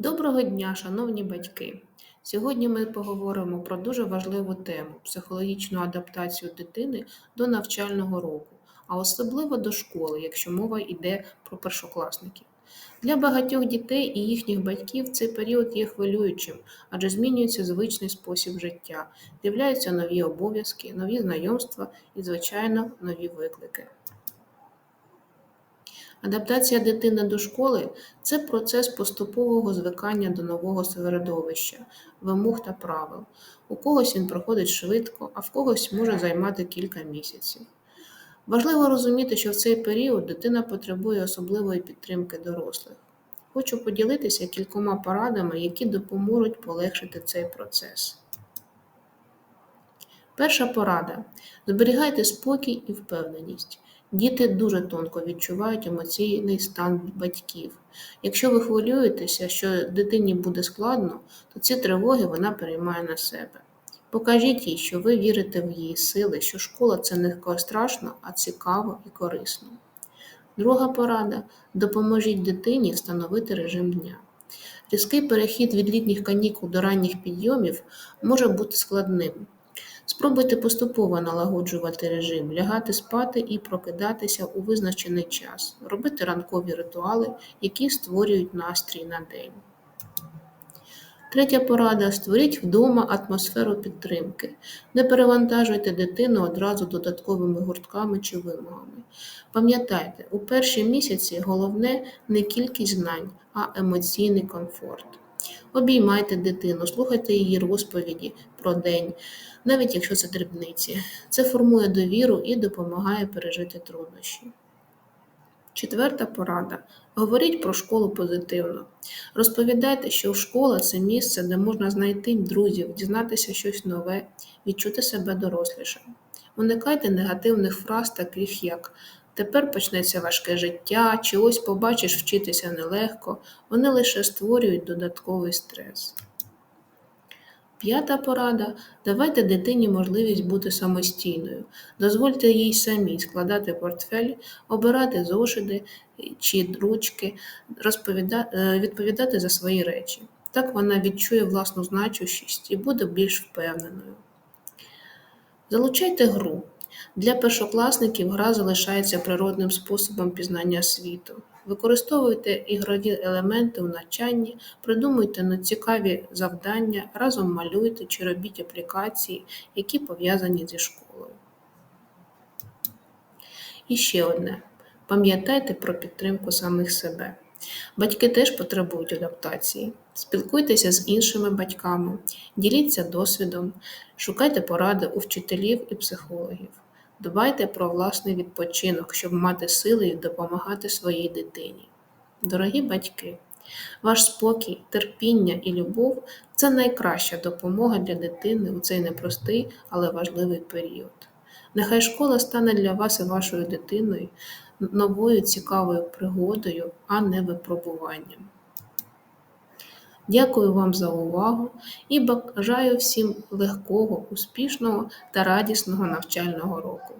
Доброго дня, шановні батьки! Сьогодні ми поговоримо про дуже важливу тему психологічну адаптацію дитини до навчального року, а особливо до школи, якщо мова йде про першокласників. Для багатьох дітей і їхніх батьків цей період є хвилюючим, адже змінюється звичний спосіб життя, з'являються нові обов'язки, нові знайомства і, звичайно, нові виклики. Адаптація дитини до школи це процес поступового звикання до нового середовища, вимог та правил. У когось він проходить швидко, а в когось може займати кілька місяців. Важливо розуміти, що в цей період дитина потребує особливої підтримки дорослих. Хочу поділитися кількома порадами, які допоможуть полегшити цей процес. Перша порада: зберігайте спокій і впевненість. Діти дуже тонко відчувають емоційний стан батьків. Якщо ви хвилюєтеся, що дитині буде складно, то ці тривоги вона переймає на себе. Покажіть їй, що ви вірите в її сили, що школа це не страшно, а цікаво і корисно. Друга порада допоможіть дитині встановити режим дня. Різкий перехід від літніх канікул до ранніх підйомів може бути складним. Спробуйте поступово налагоджувати режим, лягати спати і прокидатися у визначений час, робити ранкові ритуали, які створюють настрій на день. Третя порада створіть вдома атмосферу підтримки. Не перевантажуйте дитину одразу додатковими гуртками чи вимогами. Пам'ятайте, у перші місяці головне не кількість знань, а емоційний комфорт. Обіймайте дитину, слухайте її розповіді про день, навіть якщо це дрібниці. Це формує довіру і допомагає пережити труднощі. Четверта порада. Говоріть про школу позитивно. Розповідайте, що школа це місце, де можна знайти друзів, дізнатися щось нове, відчути себе дорослішим. Уникайте негативних фраз, таких як тепер почнеться важке життя, чи ось побачиш вчитися нелегко, вони лише створюють додатковий стрес. П'ята порада давайте дитині можливість бути самостійною. Дозвольте їй самій складати портфель, обирати зошити чи ручки, е, відповідати за свої речі. Так вона відчує власну значущість і буде більш впевненою. Залучайте гру. Для першокласників гра залишається природним способом пізнання світу. Використовуйте ігрові елементи у навчанні, придумуйте цікаві завдання, разом малюйте чи робіть аплікації, які пов'язані зі школою. І ще одне. Пам'ятайте про підтримку самих себе. Батьки теж потребують адаптації. Спілкуйтеся з іншими батьками, діліться досвідом, шукайте поради у вчителів і психологів. Дбайте про власний відпочинок, щоб мати сили допомагати своїй дитині. Дорогі батьки, ваш спокій, терпіння і любов це найкраща допомога для дитини у цей непростий, але важливий період. Нехай школа стане для вас і вашою дитиною новою цікавою пригодою, а не випробуванням. Дякую вам за увагу і бажаю всім легкого, успішного та радісного навчального року.